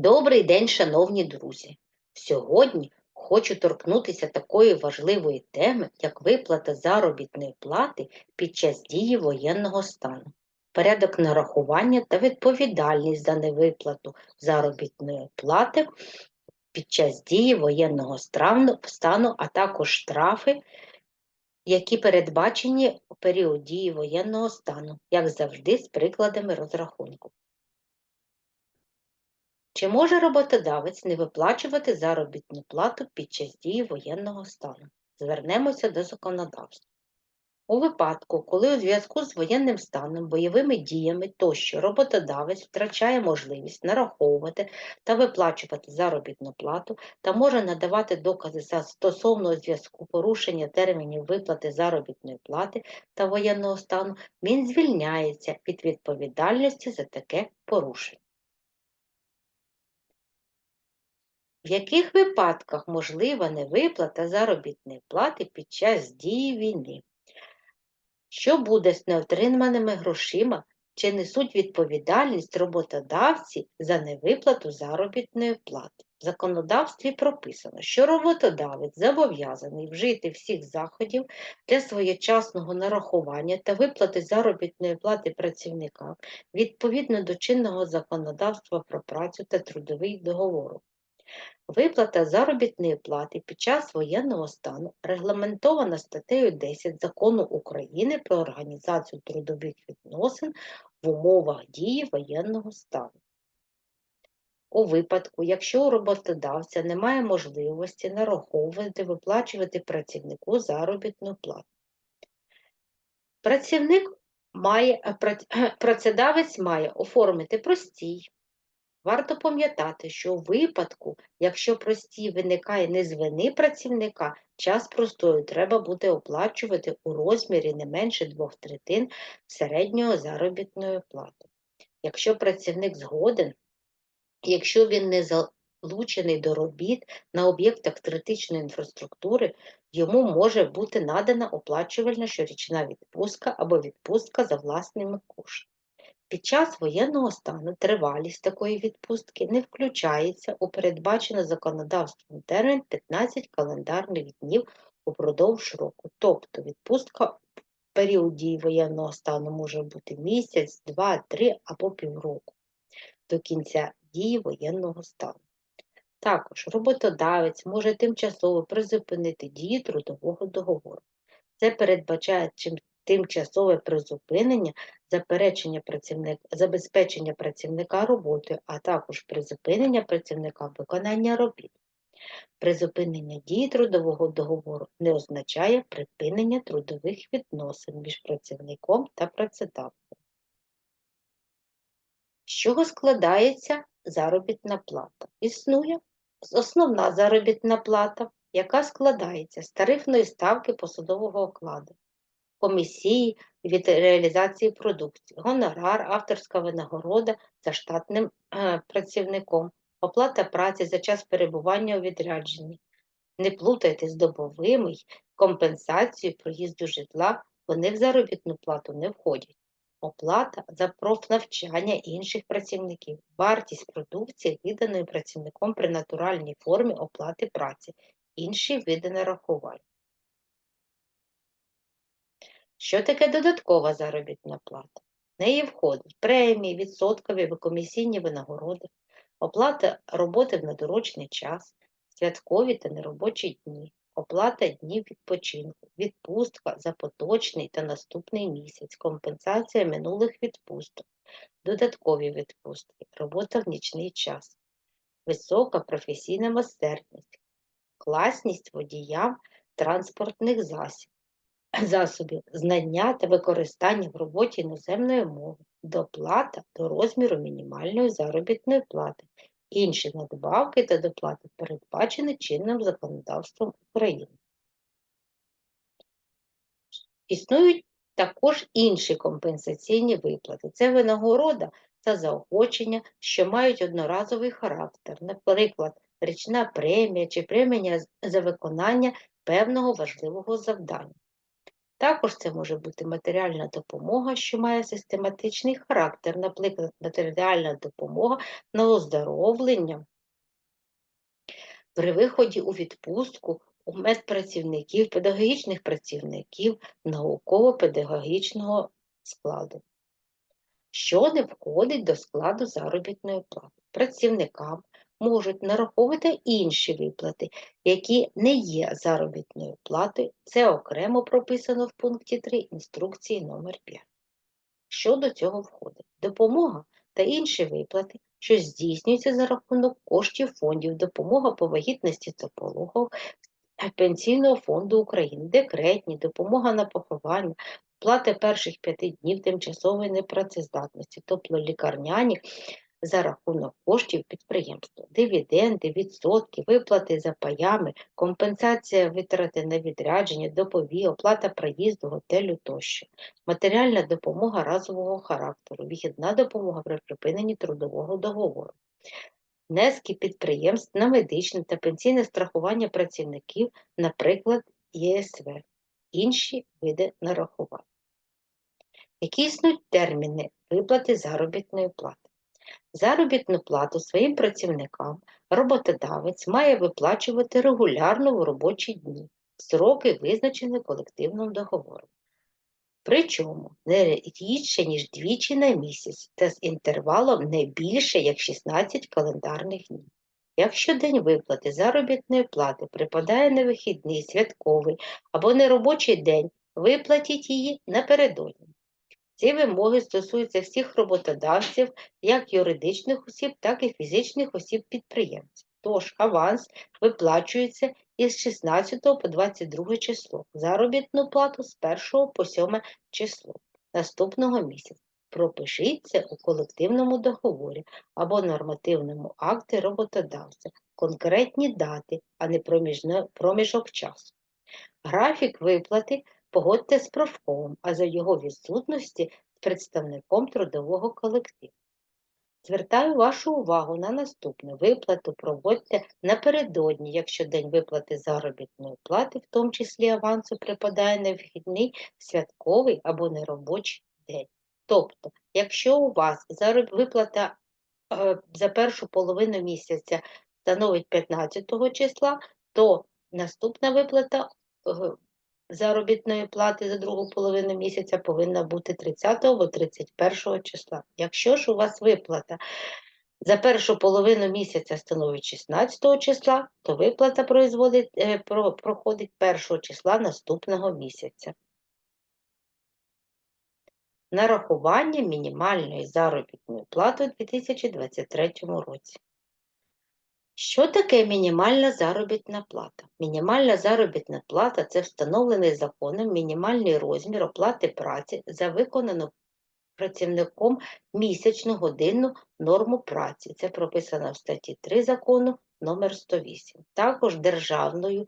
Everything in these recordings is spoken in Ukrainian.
Добрий день, шановні друзі! Сьогодні хочу торкнутися такої важливої теми, як виплата заробітної плати під час дії воєнного стану, порядок нарахування та відповідальність за невиплату заробітної плати під час дії воєнного стану, а також штрафи, які передбачені у період дії воєнного стану, як завжди, з прикладами розрахунку. Чи може роботодавець не виплачувати заробітну плату під час дії воєнного стану? Звернемося до законодавства. У випадку, коли у зв'язку з воєнним станом, бойовими діями тощо роботодавець втрачає можливість нараховувати та виплачувати заробітну плату та може надавати докази за стосовно зв'язку порушення термінів виплати заробітної плати та воєнного стану, він звільняється від відповідальності за таке порушення. В яких випадках можлива невиплата заробітної плати під час дії війни? Що буде з неотриманими грошима? Чи несуть відповідальність роботодавці за невиплату заробітної плати? В законодавстві прописано, що роботодавець зобов'язаний вжити всіх заходів для своєчасного нарахування та виплати заробітної плати працівникам відповідно до чинного законодавства про працю та трудовий договору. Виплата заробітної плати під час воєнного стану регламентована статтею 10 Закону України про організацію трудових відносин в умовах дії воєнного стану. У випадку, якщо у роботодавця немає можливості нараховувати, виплачувати працівнику заробітну плату. Працівник має, працедавець має оформити простій, Варто пам'ятати, що у випадку, якщо простій виникає не з вини працівника, час простою треба буде оплачувати у розмірі не менше двох третин середнього заробітної плати. Якщо працівник згоден, якщо він не залучений до робіт на об'єктах критичної інфраструктури, йому може бути надана оплачувальна щорічна відпустка або відпустка за власними коштами. Під час воєнного стану тривалість такої відпустки не включається у передбачений законодавством термін 15 календарних днів упродовж року. Тобто відпустка в період дії воєнного стану може бути місяць, два, три або півроку до кінця дії воєнного стану. Також роботодавець може тимчасово призупинити дію трудового договору. Це передбачає тимчасове призупинення заперечення працівника, забезпечення працівника роботою, а також призупинення працівника виконання робіт. Призупинення дії трудового договору не означає припинення трудових відносин між працівником та працедавцем. З чого складається заробітна плата? Існує основна заробітна плата, яка складається з тарифної ставки посадового окладу, комісії від реалізації продукції, гонорар, авторська винагорода за штатним е, працівником, оплата праці за час перебування у відрядженні. Не плутайте з добовими компенсацією проїзду житла, вони в заробітну плату не входять. Оплата за профнавчання інших працівників, вартість продукції, виданої працівником при натуральній формі оплати праці, інші види нарахувань. Що таке додаткова заробітна плата? В неї входять премії, відсоткові комісійні винагороди, оплата роботи в недорочний час, святкові та неробочі дні, оплата днів відпочинку, відпустка за поточний та наступний місяць, компенсація минулих відпусток, додаткові відпустки, робота в нічний час, висока професійна майстерність, класність водіям транспортних засіб засобів, знання та використання в роботі іноземної мови, доплата до розміру мінімальної заробітної плати, інші надбавки та доплати передбачені чинним законодавством України. Існують також інші компенсаційні виплати. Це винагорода та заохочення, що мають одноразовий характер, наприклад, річна премія чи премія за виконання певного важливого завдання. Також це може бути матеріальна допомога, що має систематичний характер, наприклад, матеріальна допомога на оздоровлення при виході у відпустку у медпрацівників, педагогічних працівників науково-педагогічного складу, що не входить до складу заробітної плати. Працівникам можуть нараховувати інші виплати, які не є заробітною платою. Це окремо прописано в пункті 3 інструкції номер 5 Що до цього входить? Допомога та інші виплати, що здійснюються за рахунок коштів фондів, допомога по вагітності та пологах, Пенсійного фонду України, декретні, допомога на поховання, плати перших п'яти днів тимчасової непрацездатності, тобто лікарняні за рахунок коштів підприємства, дивіденди, відсотки, виплати за паями, компенсація витрати на відрядження, допові, оплата проїзду, готелю тощо, матеріальна допомога разового характеру, вихідна допомога при припиненні трудового договору. Внески підприємств на медичне та пенсійне страхування працівників, наприклад, ЄСВ, інші види нарахувань. Які існують терміни виплати заробітної плати? Заробітну плату своїм працівникам роботодавець має виплачувати регулярно в робочі дні, сроки визначені колективним договором. Причому не рідше, ніж двічі на місяць та з інтервалом не більше, як 16 календарних днів. Якщо день виплати заробітної плати припадає на вихідний, святковий або неробочий день, виплатіть її напередодні. Ці вимоги стосуються всіх роботодавців, як юридичних осіб, так і фізичних осіб підприємців. Тож аванс виплачується із 16 по 22 число, заробітну плату з 1 по 7 число наступного місяця. Пропишіть це у колективному договорі або нормативному акті роботодавця, конкретні дати, а не проміжок часу. Графік виплати погодьте з профкомом, а за його відсутності з представником трудового колективу. Звертаю вашу увагу на наступне. Виплату проводьте напередодні, якщо день виплати заробітної плати, в тому числі авансу, припадає на вихідний, святковий або неробочий день. Тобто, якщо у вас виплата е, за першу половину місяця становить 15 числа, то наступна виплата е, заробітної плати за другу половину місяця повинна бути 30 або 31 числа. Якщо ж у вас виплата за першу половину місяця становить 16 числа, то виплата е, проходить 1 числа наступного місяця. Нарахування мінімальної заробітної плати у 2023 році. Що таке мінімальна заробітна плата? Мінімальна заробітна плата це встановлений законом мінімальний розмір оплати праці за виконану працівником місячну годинну норму праці. Це прописано в статті 3 закону номер 108 Також державною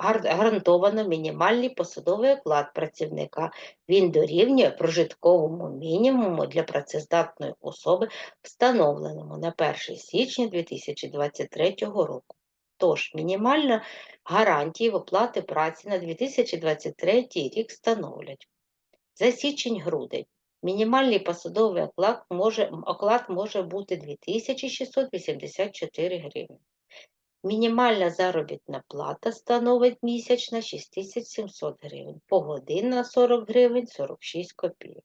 гарантовано мінімальний посадовий оклад працівника. Він дорівнює прожитковому мінімуму для працездатної особи, встановленому на 1 січня 2023 року. Тож, мінімальна гарантії оплати праці на 2023 рік становлять за січень-грудень. Мінімальний посадовий оклад може, оклад може бути 2684 гривні. Мінімальна заробітна плата становить місячна 6700 гривень, погодинна 40 гривень 46 копійок.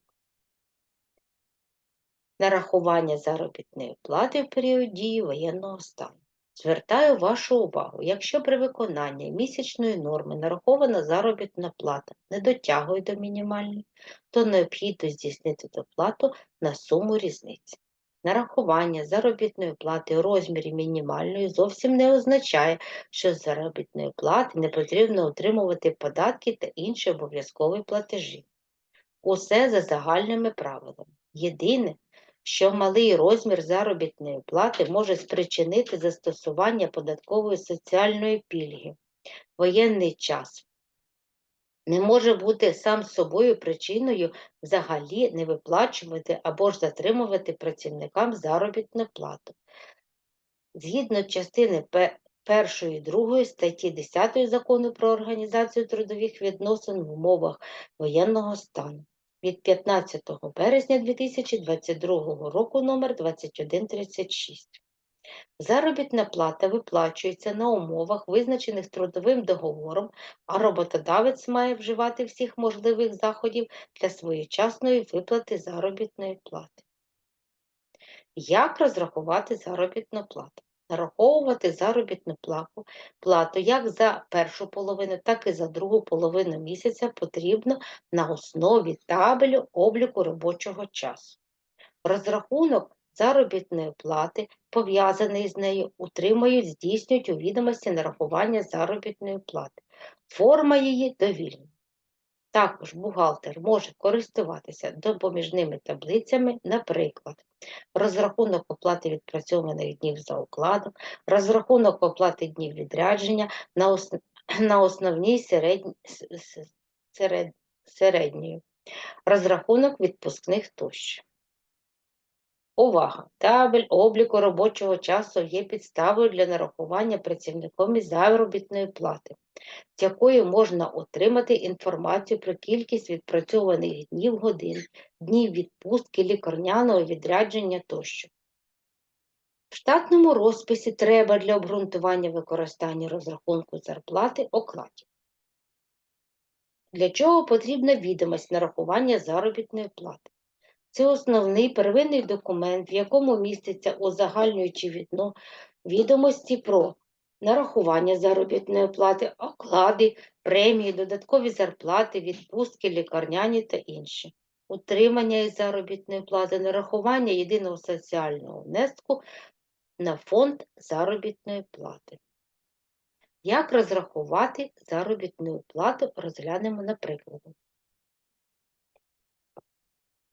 Нарахування заробітної плати в період дії воєнного стану. Звертаю вашу увагу, якщо при виконанні місячної норми нарахована заробітна плата не дотягує до мінімальної, то необхідно здійснити доплату на суму різниці. Нарахування заробітної плати у розмірі мінімальної зовсім не означає, що з заробітної плати не потрібно отримувати податки та інші обов'язкові платежі. Усе за загальними правилами. Єдине, що малий розмір заробітної плати може спричинити застосування податкової соціальної пільги, воєнний час не може бути сам собою причиною взагалі не виплачувати або ж затримувати працівникам заробітну плату. Згідно частини першої і другої статті 10 Закону про організацію трудових відносин в умовах воєнного стану від 15 березня 2022 року номер 2136. Заробітна плата виплачується на умовах, визначених трудовим договором, а роботодавець має вживати всіх можливих заходів для своєчасної виплати заробітної плати. Як розрахувати заробітну плату? Нараховувати заробітну плату, плату як за першу половину, так і за другу половину місяця потрібно на основі табелю обліку робочого часу. Розрахунок заробітної плати, пов'язаний з нею, утримують, здійснюють у відомості нарахування заробітної плати. Форма її довільна. Також бухгалтер може користуватися допоміжними таблицями, наприклад, розрахунок оплати відпрацьованих днів за укладом, розрахунок оплати днів відрядження на, ос... на основній середній серед... середньої, розрахунок відпускних тощо. Увага! Табель обліку робочого часу є підставою для нарахування працівником заробітної плати, з якою можна отримати інформацію про кількість відпрацьованих днів годин, днів відпустки, лікарняного відрядження тощо. В штатному розписі треба для обґрунтування використання розрахунку зарплати окладів. Для чого потрібна відомість нарахування заробітної плати? Це основний первинний документ, в якому міститься узагальнюючі відно... відомості про нарахування заробітної плати, оклади, премії, додаткові зарплати, відпустки, лікарняні та інші. Утримання із заробітної плати, нарахування єдиного соціального внеску на фонд заробітної плати. Як розрахувати заробітну плату, розглянемо на прикладу.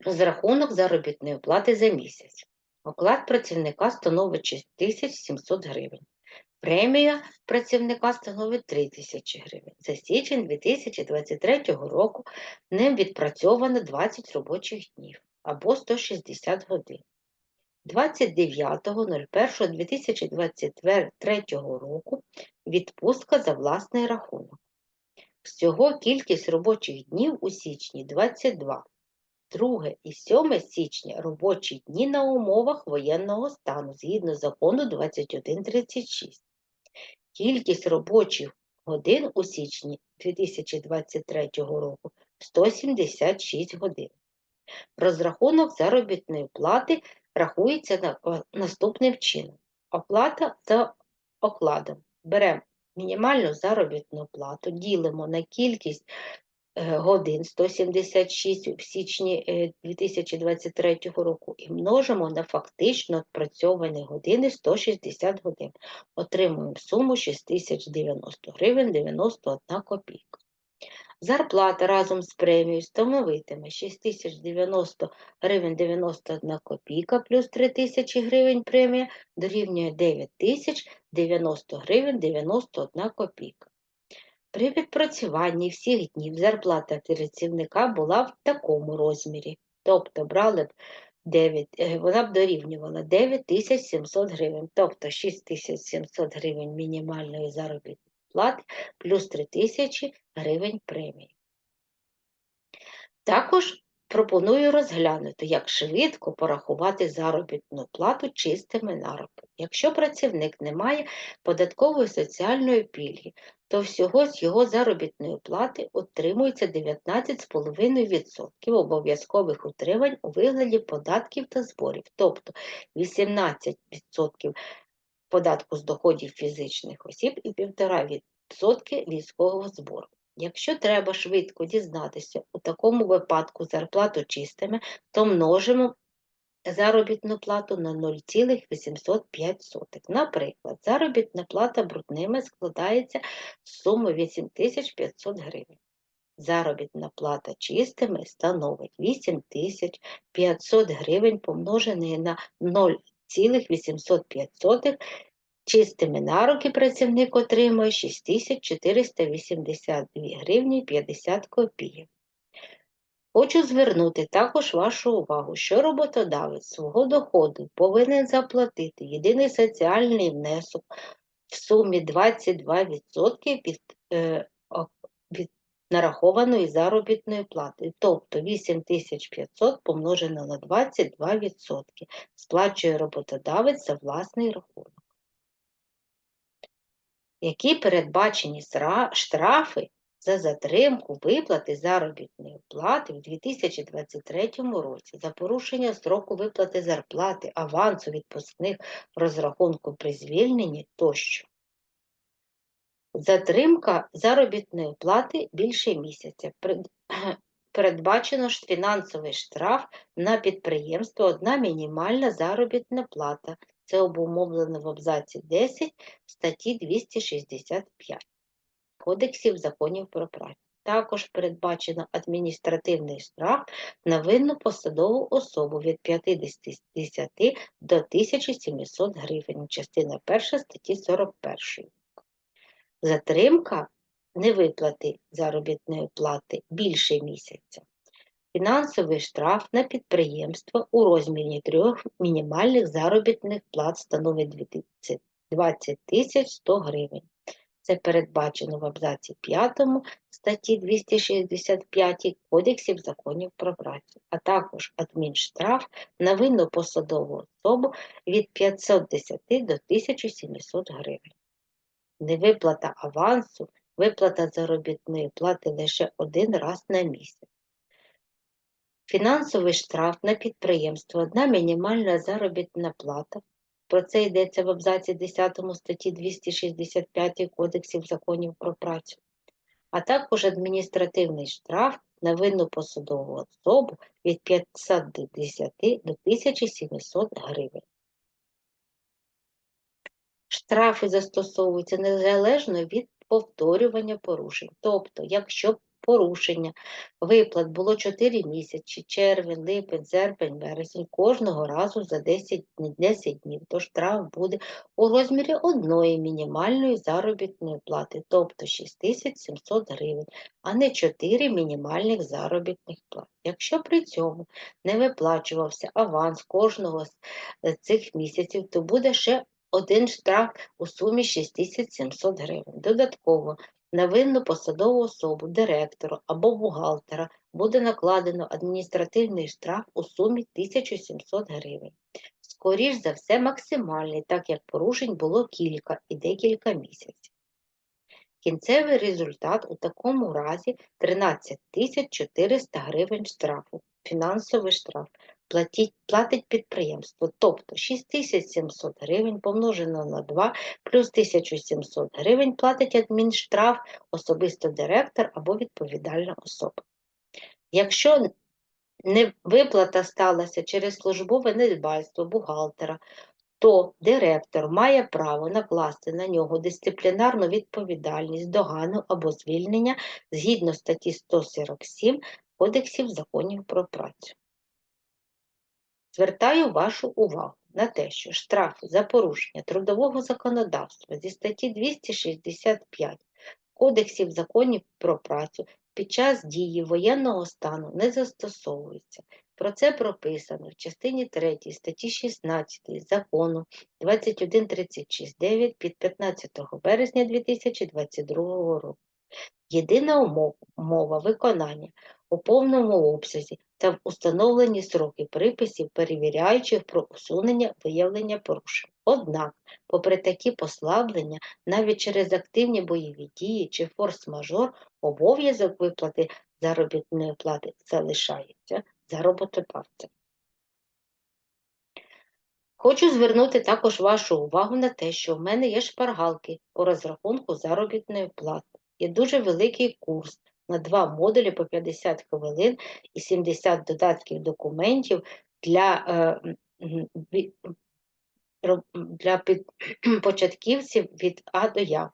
Розрахунок заробітної плати за місяць. Оклад працівника становить 6700 гривень. Премія працівника становить 3000 гривень. За січень 2023 року ним відпрацьовано 20 робочих днів або 160 годин. 29.01.2023 року відпустка за власний рахунок. Всього кількість робочих днів у січні 22. 2 і 7 січня робочі дні на умовах воєнного стану згідно закону 2136. Кількість робочих годин у січні 2023 року 176 годин. Розрахунок заробітної плати рахується наступним чином. Оплата за окладом. Беремо мінімальну заробітну плату, ділимо на кількість Е, годин 176 в січні 2023 е, року і множимо на фактично відпрацьовані години 160 годин. Отримуємо суму 6090 гривень 91 копійка. Зарплата разом з премією становитиме 6090 гривень 91 копійка плюс 3000 гривень премія дорівнює 9090 гривень 91 копійка. При відпрацюванні всіх днів зарплата працівника була в такому розмірі, тобто брали б 9, е, вона б дорівнювала 9700 гривень, тобто 6700 гривень мінімальної заробітної плати плюс 3000 гривень премії. Також пропоную розглянути, як швидко порахувати заробітну плату чистими наробками. Якщо працівник не має податкової соціальної пільги, то всього з його заробітної плати отримується 19,5% обов'язкових утримань у вигляді податків та зборів, тобто 18% податку з доходів фізичних осіб і 1,5% військового збору. Якщо треба швидко дізнатися у такому випадку зарплату чистими, то множимо заробітну плату на 0,805. Наприклад, заробітна плата брудними складається з суми 8500 гривень. Заробітна плата чистими становить 8500 гривень, помножений на 0,805. Чистими на руки працівник отримує 6482 гривні 50 копійок. Хочу звернути також вашу увагу, що роботодавець свого доходу повинен заплатити єдиний соціальний внесок в сумі 22% від, е, від нарахованої заробітної плати. Тобто 8500 помножено на 22% сплачує роботодавець за власний рахунок. Які передбачені штрафи за затримку виплати заробітної плати в 2023 році за порушення строку виплати зарплати, авансу відпускних розрахунку при звільненні тощо. Затримка заробітної плати більше місяця. Передбачено ж фінансовий штраф на підприємство одна мінімальна заробітна плата. Це обумовлено в абзаці 10 статті 265 Кодексів законів про працю. Також передбачено адміністративний штраф на винну посадову особу від 50 до 1700 гривень. Частина 1 статті 41. Затримка невиплати заробітної плати більше місяця. Фінансовий штраф на підприємство у розмірі трьох мінімальних заробітних плат становить 20 20 тисяч 100 гривень. Це передбачено в абзаці 5 статті 265 Кодексів законів про працю, а також адмінштраф на винну посадову особу від 510 до 1700 гривень. Невиплата авансу, виплата заробітної плати лише один раз на місяць. Фінансовий штраф на підприємство, одна мінімальна заробітна плата. Про це йдеться в абзаці 10 статті 265 Кодексів законів про працю, а також адміністративний штраф на винну посадову особу від 510 до 1700 гривень. Штрафи застосовуються незалежно від повторювання порушень. Тобто, якщо порушення виплат було 4 місяці, червень, липень, серпень, вересень, кожного разу за 10, днів- 10 днів, то штраф буде у розмірі одної мінімальної заробітної плати, тобто 6700 гривень, а не 4 мінімальних заробітних плат. Якщо при цьому не виплачувався аванс кожного з е, цих місяців, то буде ще один штраф у сумі 6700 гривень. Додатково на винну посадову особу, директора або бухгалтера буде накладено адміністративний штраф у сумі 1700 гривень. Скоріш за все, максимальний, так як порушень було кілька і декілька місяців. Кінцевий результат у такому разі 13 400 гривень штрафу, фінансовий штраф платить, платить підприємство, тобто 6700 гривень помножено на 2 плюс 1700 гривень платить адмінштраф особисто директор або відповідальна особа. Якщо виплата сталася через службове недбальство бухгалтера, то директор має право накласти на нього дисциплінарну відповідальність, догану або звільнення згідно статті 147 Кодексів законів про працю. Звертаю вашу увагу на те, що штрафи за порушення трудового законодавства зі статті 265 Кодексів законів про працю під час дії воєнного стану не застосовуються. Про це прописано в частині 3 статті 16 закону 2136.9 від 15 березня 2022 року. Єдина умова, виконання у повному обсязі та в установлені сроки приписів, перевіряючих про усунення виявлення порушень. Однак, попри такі послаблення, навіть через активні бойові дії чи форс-мажор, обов'язок виплати заробітної плати залишається за роботодавцем. Хочу звернути також вашу увагу на те, що в мене є шпаргалки по розрахунку заробітної плати. Є дуже великий курс два модулі по 50 хвилин і 70 додатків документів для, е, для початківців від А до Я.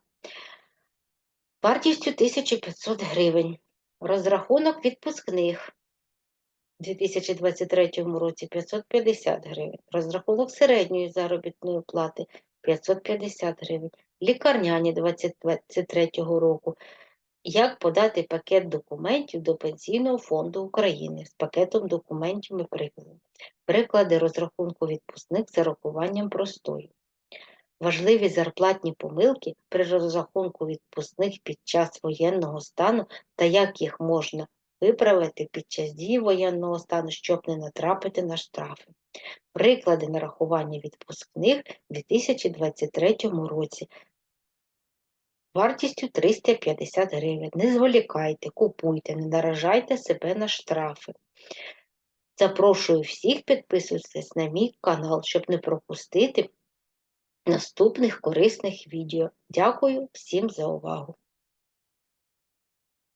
Вартістю 1500 гривень. Розрахунок відпускних у 2023 році 550 гривень. Розрахунок середньої заробітної плати 550 гривень. Лікарняні 2023 року. Як подати пакет документів до Пенсійного фонду України з пакетом документів і прикладів. Приклади розрахунку відпускних з зарахуванням простою. важливі зарплатні помилки при розрахунку відпускних під час воєнного стану та як їх можна виправити під час дії воєнного стану, щоб не натрапити на штрафи. Приклади нарахування відпускних у 2023 році вартістю 350 гривень. Не зволікайте, купуйте, не наражайте себе на штрафи. Запрошую всіх підписуватись на мій канал, щоб не пропустити наступних корисних відео. Дякую всім за увагу!